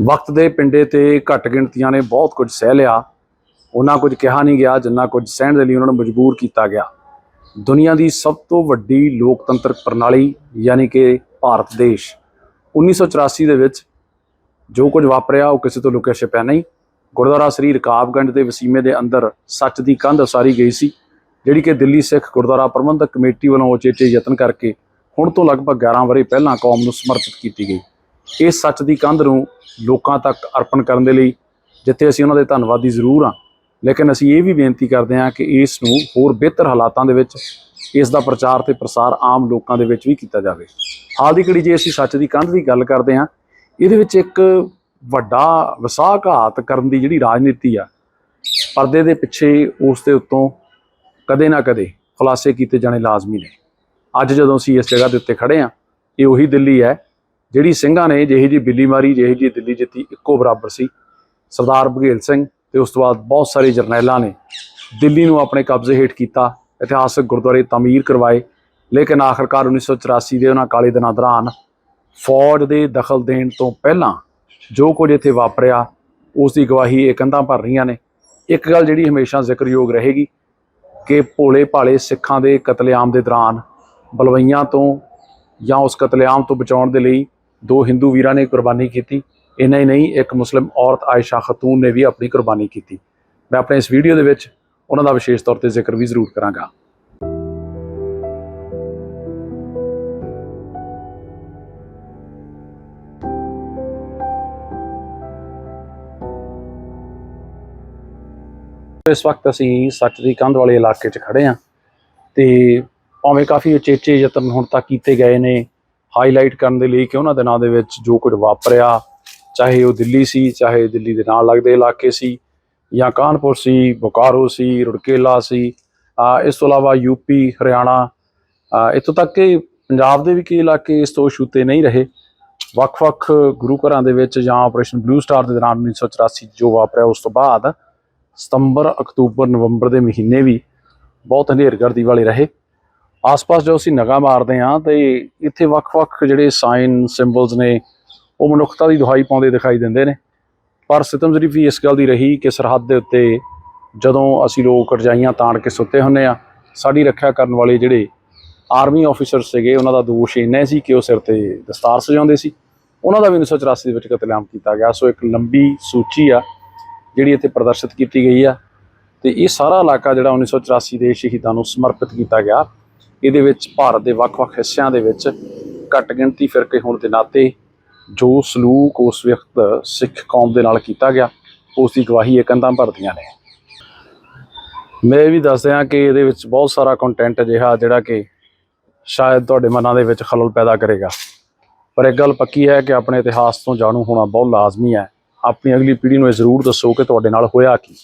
ਵਕਤ ਦੇ ਪਿੰਡੇ ਤੇ ਘੱਟ ਗਿਣਤੀਆਂ ਨੇ ਬਹੁਤ ਕੁਝ ਸਹਿ ਲਿਆ। ਉਹਨਾਂ ਕੁਝ ਕਿਹਾ ਨਹੀਂ ਗਿਆ, ਜਿੰਨਾ ਕੁਝ ਸਹਿਣ ਦੇ ਲਈ ਉਹਨਾਂ ਨੂੰ ਮਜਬੂਰ ਕੀਤਾ ਗਿਆ। ਦੁਨੀਆ ਦੀ ਸਭ ਤੋਂ ਵੱਡੀ ਲੋਕਤੰਤਰ ਪ੍ਰਣਾਲੀ, ਯਾਨੀ ਕਿ ਭਾਰਤ ਦੇਸ਼ 1984 ਦੇ ਵਿੱਚ ਜੋ ਕੁਝ ਵਾਪਰਿਆ, ਉਹ ਕਿਸੇ ਤੋਂ ਲੁਕਿਆ ਛਿਪਿਆ ਨਹੀਂ। ਗੁਰਦੁਆਰਾ ਸ੍ਰੀ ਰਕਾਬਗੰਜ ਦੇ ਵਸੀਮੇ ਦੇ ਅੰਦਰ ਸੱਚ ਦੀ ਕੰਧ ਉਸਾਰੀ ਗਈ ਸੀ, ਜਿਹੜੀ ਕਿ ਦਿੱਲੀ ਸਿੱਖ ਗੁਰਦੁਆਰਾ ਪ੍ਰਬੰਧਕ ਕਮੇਟੀ ਵੱਲੋਂ ਉਚੇਚੇ ਯਤਨ ਕਰਕੇ ਹੁਣ ਤੋਂ ਲਗਭਗ 11 ਵਰੇ ਪਹਿਲਾਂ ਕੌਮ ਨੂੰ ਸਮਰਪਿਤ ਕੀਤੀ ਗਈ। ਇਸ ਸੱਚ ਦੀ ਕੰਧ ਨੂੰ ਲੋਕਾਂ ਤੱਕ ਅਰਪਣ ਕਰਨ ਦੇ ਲਈ ਜਿੱਥੇ ਅਸੀਂ ਉਹਨਾਂ ਦੇ ਧੰਨਵਾਦੀ ਜ਼ਰੂਰ ਹਾਂ। ਲੇਕਿਨ ਅਸੀਂ ਇਹ ਵੀ ਬੇਨਤੀ ਕਰਦੇ ਹਾਂ ਕਿ ਇਸ ਨੂੰ ਹੋਰ ਬਿਹਤਰ ਹਾਲਾਤਾਂ ਦੇ ਵਿੱਚ, ਇਸ ਦਾ ਪ੍ਰਚਾਰ ਤੇ ਪ੍ਰਸਾਰ ਆਮ ਲੋਕਾਂ ਦੇ ਵਿੱਚ ਵੀ ਕੀਤਾ ਜਾਵੇ। ਹਾਲ ਦੀ ਘੜੀ ਜੇ ਅਸੀਂ ਸੱਚ ਦੀ ਕੰਧ ਦੀ ਗੱਲ ਕਰਦੇ ਹਾਂ, ਇਹਦੇ ਵਿੱਚ ਇੱਕ ਵੱਡਾ ਵਿਸਾਘਾਤ ਕਰਨ ਦੀ ਜਿਹੜੀ ਰਾਜਨੀਤੀ ਆ, ਪਰਦੇ ਦੇ ਪਿੱਛੇ ਉਸ ਦੇ ਉੱਤੋਂ ਕਦੇ ਨਾ ਕਦੇ ਖੁਲਾਸੇ ਕੀਤੇ ਜਾਣੇ ਲਾਜ਼ਮੀ ਨੇ। ਅੱਜ ਜਦੋਂ ਅਸੀਂ ਇਸ ਜਗ੍ਹਾ ਦੇ ਉੱਤੇ ਖੜੇ ਹਾਂ, ਇਹ ਉਹੀ ਦਿੱਲੀ ਹੈ ਜਿਹੜੀ ਸਿੰਘਾਂ ਨੇ ਜਿਹੀ ਜੀ ਬਿੱਲੀ ਮਾਰੀ, ਜਿਹੀ ਜੀ ਦਿੱਲੀ ਜਿੱਤੀ, ਇੱਕੋ ਬਰਾਬਰ ਸੀ। ਸਰਦਾਰ ਬਘੇਲ ਸਿੰਘ ਤੇ ਉਸ ਤੋਂ ਬਾਅਦ ਬਹੁਤ ਸਾਰੇ ਜਰਨੈਲਾਂ ਨੇ ਦਿੱਲੀ ਨੂੰ ਆਪਣੇ ਕਬਜ਼ੇ ਹੇਠ ਕੀਤਾ, ਇਤਿਹਾਸਕ ਗੁਰਦੁਆਰੇ ਤਾਮੀਰ ਕਰਵਾਏ। ਲੇਕਿਨ ਆਖਰਕਾਰ 1984 ਦੇ ਉਹਨਾਂ ਕਾਲੇ ਦਿਨਾਂ ਦੌਰਾਨ ਫੌਜ ਦੇ ਦਖਲ ਦੇਣ ਤੋਂ ਪਹਿਲਾਂ ਜੋ ਕੁਝ ਇੱਥੇ ਵਾਪਰਿਆ, ਉਸ ਦੀ ਗਵਾਹੀ ਇਹ ਕੰਧਾਂ ਭਰ ਰਹੀਆਂ ਨੇ। ਇੱਕ ਗੱਲ ਜਿਹੜੀ ਹਮੇਸ਼ਾ ਜ਼ਿਕਰਯੋਗ ਰਹੇਗੀ ਕਿ ਭੋਲੇ ਭਾਲੇ ਸਿੱਖਾਂ ਦੇ ਕਤਲੇਆਮ ਦੇ ਦੌਰਾਨ ਬਲਵਈਆਂ ਤੋਂ ਜਾਂ ਉਸ ਕਤਲੇਆਮ ਤੋਂ ਬਚਾਉਣ ਦੇ ਲਈ ਦੋ ਹਿੰਦੂ ਵੀਰਾਂ ਨੇ ਕੁਰਬਾਨੀ ਕੀਤੀ, ਇੰਨਾ ਹੀ ਨਹੀਂ, ਇੱਕ ਮੁਸਲਿਮ ਔਰਤ ਆਇਸ਼ਾ ਖਤੂਨ ਨੇ ਵੀ ਆਪਣੀ ਕੁਰਬਾਨੀ ਕੀਤੀ। ਮੈਂ ਆਪਣੇ ਇਸ ਵੀਡੀਓ ਦੇ ਵਿੱਚ ਉਹਨਾਂ ਦਾ ਵਿਸ਼ੇਸ਼ ਤੌਰ ਤੇ ਜ਼ਿਕਰ ਵੀ ਜ਼ਰੂਰ ਕਰਾਂਗਾ। ਇਸ ਵਕਤ ਅਸੀਂ ਸੱਚ ਦੀ ਕੰਧ ਵਾਲੇ ਇਲਾਕੇ 'ਚ ਖੜੇ ਹਾਂ ਤੇ ਭਾਵੇਂ ਕਾਫੀ ਉਚੇਚੇ ਯਤਨ ਹੁਣ ਤੱਕ ਕੀਤੇ ਗਏ ਨੇ ਹਾਈਲਾਈਟ ਕਰਨ ਦੇ ਲਈ ਕਿ ਉਹਨਾਂ ਦਿਨਾਂ ਦੇ ਵਿੱਚ ਜੋ ਕੁਝ ਵਾਪਰਿਆ, ਚਾਹੇ ਉਹ ਦਿੱਲੀ ਸੀ, ਚਾਹੇ ਦਿੱਲੀ ਦੇ ਨਾਲ ਲੱਗਦੇ ਇਲਾਕੇ ਸੀ, ਜਾਂ ਕਾਨਪੁਰ ਸੀ, ਬੋਕਾਰੋ ਸੀ, ਰੁੜਕੇਲਾ ਸੀ ਇਸ ਤੋਂ ਇਲਾਵਾ ਯੂਪੀ ਹਰਿਆਣਾ ਅਹ ਇੱਥੋਂ ਤੱਕ ਕਿ ਪੰਜਾਬ ਦੇ ਵੀ ਕਈ ਇਲਾਕੇ ਇਸ ਤੋਂ ਛੂਤੇ ਨਹੀਂ ਰਹੇ। ਵੱਖ-ਵੱਖ ਗੁਰੂ ਘਰਾਂ ਦੇ ਵਿੱਚ ਜਾਂ ਆਪਰੇਸ਼ਨ ਬਲੂ ਸਟਾਰ ਦੇ ਦੌਰਾਨ 1984 ਜੋ ਵਾਪਰਿਆ, ਉਸ ਤੋਂ ਬਾਅਦ ਸਤੰਬਰ, ਅਕਤੂਬਰ, ਨਵੰਬਰ ਦੇ ਮਹੀਨੇ ਵੀ ਬਹੁਤ ਹਨੇਰਗਰਦੀ ਵਾਲੇ ਰਹੇ। ਆਸ-ਪਾਸ ਜੋ ਅਸੀਂ ਨਗਾ ਮਾਰਦੇ ਹਾਂ ਤੇ ਇੱਥੇ ਵੱਖ-ਵੱਖ ਜਿਹੜੇ ਸਾਈਨ ਸਿੰਬਲਸ ਨੇ, ਉਹ ਮਨੁੱਖਤਾ ਦੀ ਦੁਹਾਈ ਪਾਉਂਦੇ ਦਿਖਾਈ ਦਿੰਦੇ ਨੇ। ਪਰ ਸਿਤਮ ਜ਼ਰੀਫ ਵੀ ਇਸ ਗੱਲ ਦੀ ਰਹੀ ਕਿ ਸਰਹੱਦ ਦੇ ਉੱਤੇ ਜਦੋਂ ਅਸੀਂ ਲੋਕ ਰਜਾਈਆਂ ਤਾਣ ਕੇ ਸੁੱਤੇ ਹੁੰਨੇ ਆ ਸਾਡੀ ਰੱਖਿਆ ਕਰਨ ਵਾਲੇ ਜਿਹੜੇ ਆਰਮੀ ਆਫੀਸਰ ਸੀਗੇ, ਉਹਨਾਂ ਦਾ ਦੋਸ਼ ਇੰਨਾ ਸੀ ਕਿ ਉਹ ਸਿਰ ਤੇ ਦਸਤਾਰ ਸਜਾਉਂਦੇ ਸੀ। ਉਹਨਾਂ ਦਾ ਵੀ 1984 ਦੇ ਵਿੱਚ ਕਤਲੇਆਮ ਕੀਤਾ ਗਿਆ। ਸੋ ਇੱਕ ਲੰਬੀ ਸੂਚੀ ਆ, ਜਿਹੜੀ ਇੱਥੇ ਪ੍ਰਦਰਸ਼ਿਤ ਕੀਤੀ ਗਈ ਆ। ਤੇ ਇਹ ਸਾਰਾ ਇਲਾਕਾ ਜਿਹੜਾ 1984 ਦੇ ਸ਼ਹੀਦਾਂ ਨੂੰ ਸਮਰਪਿਤ ਕੀਤਾ ਗਿਆ। ਇਹਦੇ ਵਿੱਚ ਭਾਰਤ ਦੇ ਵੱਖ-ਵੱਖ ਹਿੱਸਿਆਂ ਦੇ ਵਿੱਚ ਘੱਟ ਗਿਣਤੀ ਫਿਰਕੇ ਹੋਣ ਦੇ ਨਾਤੇ ਜੋ ਸਲੂਕ ਉਸ ਵਕਤ ਸਿੱਖ ਕੌਮ ਦੇ ਨਾਲ ਕੀਤਾ ਗਿਆ, ਉਸ ਦੀ ਗਵਾਹੀ ਇਹ ਕੰਧਾਂ ਭਰਦੀਆਂ ਨੇ। ਮੈਂ ਇਹ ਵੀ ਦੱਸ ਦਿਆਂ ਕਿ ਇਹਦੇ ਵਿੱਚ ਬਹੁਤ ਸਾਰਾ ਕੰਟੈਂਟ ਅਜਿਹਾ ਜਿਹੜਾ ਕਿ ਸ਼ਾਇਦ ਤੁਹਾਡੇ ਮਨਾਂ ਦੇ ਵਿੱਚ ਖਲਲ ਪੈਦਾ ਕਰੇਗਾ। ਪਰ ਇੱਕ ਗੱਲ ਪੱਕੀ ਹੈ ਕਿ ਆਪਣੇ ਇਤਿਹਾਸ ਤੋਂ ਜਾਣੂ ਹੋਣਾ ਬਹੁਤ ਲਾਜ਼ਮੀ ਹੈ। ਆਪਣੀ ਅਗਲੀ ਪੀੜ੍ਹੀ ਨੂੰ ਇਹ ਜ਼ਰੂਰ ਦੱਸੋ ਕਿ ਤੁਹਾਡੇ ਨਾਲ ਹੋਇਆ ਕੀ।